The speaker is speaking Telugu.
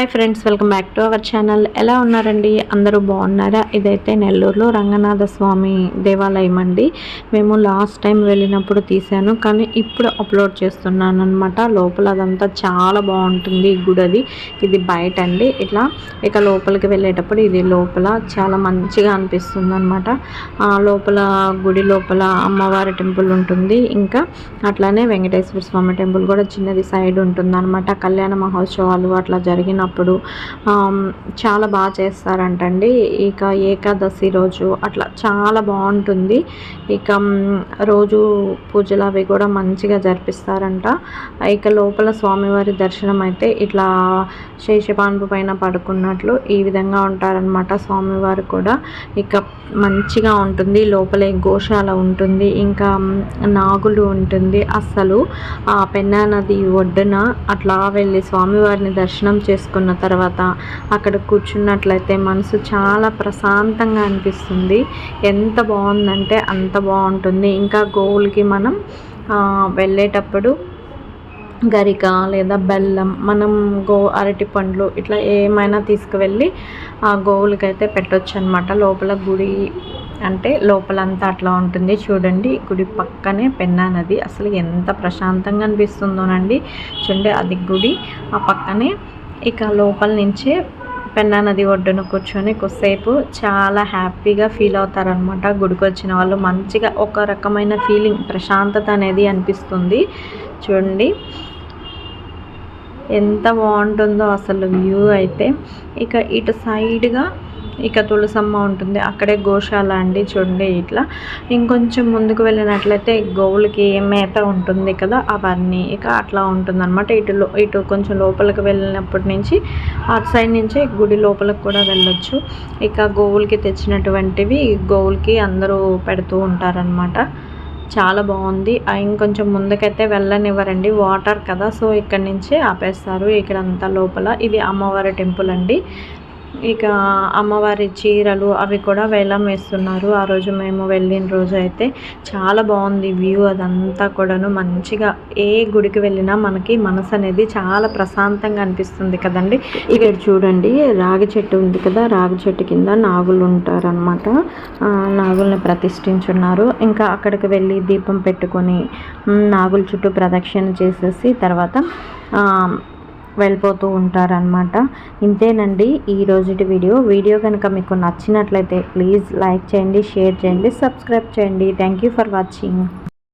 Hi friends welcome back to our channel. ఎలా ఉన్నారండి? అందరూ బాగున్నారా? ఇదైతే నెల్లూరులో రంగనాథ స్వామి దేవాలయం అండి. మేము లాస్ట్ టైం వెళ్ళినప్పుడు తీసాను కానీ ఇప్పుడు అప్లోడ్ చేస్తున్నాను అనమాట లోపల అదంతా చాలా బాగుంటుంది గుడది. గుడి అది ఇది బయట అండి ఇట్లా ఇక లోపలికి వెళ్ళేటప్పుడు ఇది లోపల చాలా మంచిగా అనిపిస్తుంది అనమాట లోపల గుడి లోపల అమ్మవారి టెంపుల్ ఉంటుంది. ఇంకా అట్లానే వెంకటేశ్వర స్వామి టెంపుల్ కూడా చిన్నది సైడ్ ఉంటుంది అనమాట కళ్యాణ మహోత్సవాలు అట్లా జరిగిన జరిగినప్పుడు చాలా బాగా చేస్తారంటండి. ఇక ఏకాదశి రోజు అట్లా చాలా బాగుంటుంది. ఇక రోజు పూజలు అవి కూడా మంచిగా జరిపిస్తారంట. ఇక లోపల స్వామివారి దర్శనం అయితే ఇట్లా శేషపాన్పు పైన పడుకున్నట్లు ఈ విధంగా ఉంటారనమాట స్వామివారు కూడా. ఇక మంచిగా ఉంటుంది. లోపలే గోశాల ఉంటుంది. ఇంకా నాగులు ఉంటుంది. అస్సలు ఆ పెన్నా నది ఒడ్డున అట్లా వెళ్ళి స్వామివారిని దర్శనం చేసుకున్న తర్వాత అక్కడ కూర్చున్నట్లయితే మనసు చాలా ప్రశాంతంగా అనిపిస్తుంది. ఎంత బాగుందంటే అంత బాగుంటుంది. ఇంకా గోవులకి మనం వెళ్ళేటప్పుడు గరిక లేదా బెల్లం మనం గో అరటి పండ్లు ఇట్లా ఏమైనా తీసుకువెళ్ళి ఆ గోవులకైతే పెట్టొచ్చు అనమాట లోపల గుడి అంటే లోపలంతా అట్లా ఉంటుంది. చూడండి గుడి పక్కనే పెన్నా నది. అసలు ఎంత ప్రశాంతంగా అనిపిస్తుందోనండి. చూడండి అది గుడి. ఆ పక్కనే ఇక లోపల నుంచి పెన్నా నది ఒడ్డున కూర్చొని కొద్దిసేపు చాలా హ్యాపీగా ఫీల్ అవుతారనమాట గుడికి వచ్చిన వాళ్ళు మంచిగా ఒక రకమైన ఫీలింగ్ ప్రశాంతత అనేది అనిపిస్తుంది. చూడండి. ఎంత బాగుంటుందో అసలు వ్యూ అయితే. ఇక ఇటు సైడ్గా ఇక తులసమ్మ ఉంటుంది. అక్కడే గోశాల అండి చూడండి ఇట్లా. ఇంకొంచెం ముందుకు వెళ్ళినట్లయితే గోవులకి మేత ఉంటుంది కదా అవన్నీ ఇక అట్లా ఉంటుంది అనమాట ఇటు ఇటు కొంచెం లోపలికి వెళ్ళినప్పటి నుంచి అటు సైడ్ నుంచే గుడి లోపలికి కూడా వెళ్ళొచ్చు. ఇక గోవులకి తెచ్చినటువంటివి గోవులకి అందరూ పెడుతూ ఉంటారనమాట చాలా బాగుంది. ఇంకొంచెం ముందుకైతే వెళ్ళనివ్వరండి. వాటర్ కదా సో ఇక్కడ నుంచే ఆపేస్తారు. ఇక్కడ అంతా లోపల. ఇది అమ్మవారి టెంపుల్ అండి. ఇక అమ్మవారి చీరలు అవి కూడా వేలం వేస్తున్నారు. ఆ రోజు మేము వెళ్ళిన రోజు అయితే చాలా బాగుంది వ్యూ అదంతా కూడాను. మంచిగా ఏ గుడికి వెళ్ళినా మనకి మనసు అనేది చాలా ప్రశాంతంగా అనిపిస్తుంది కదండి. ఇక్కడ చూడండి రాగి చెట్టు ఉంది కదా రాగి చెట్టు కింద నాగులు ఉంటారనమాట నాగుల్ని ప్రతిష్ఠించున్నారు. ఇంకా అక్కడికి వెళ్ళి దీపం పెట్టుకొని నాగుల చుట్టూ ప్రదక్షిణ చేసేసి తర్వాత వెళ్ళిపోతూ ఉంటారనమాట ఇంతేనండి ఈ రోజుటి వీడియో. వీడియో కనుక మీకు నచ్చినట్లయితే ప్లీజ్ లైక్ చేయండి షేర్ చేయండి సబ్స్క్రైబ్ చేయండి. Thank you for watching.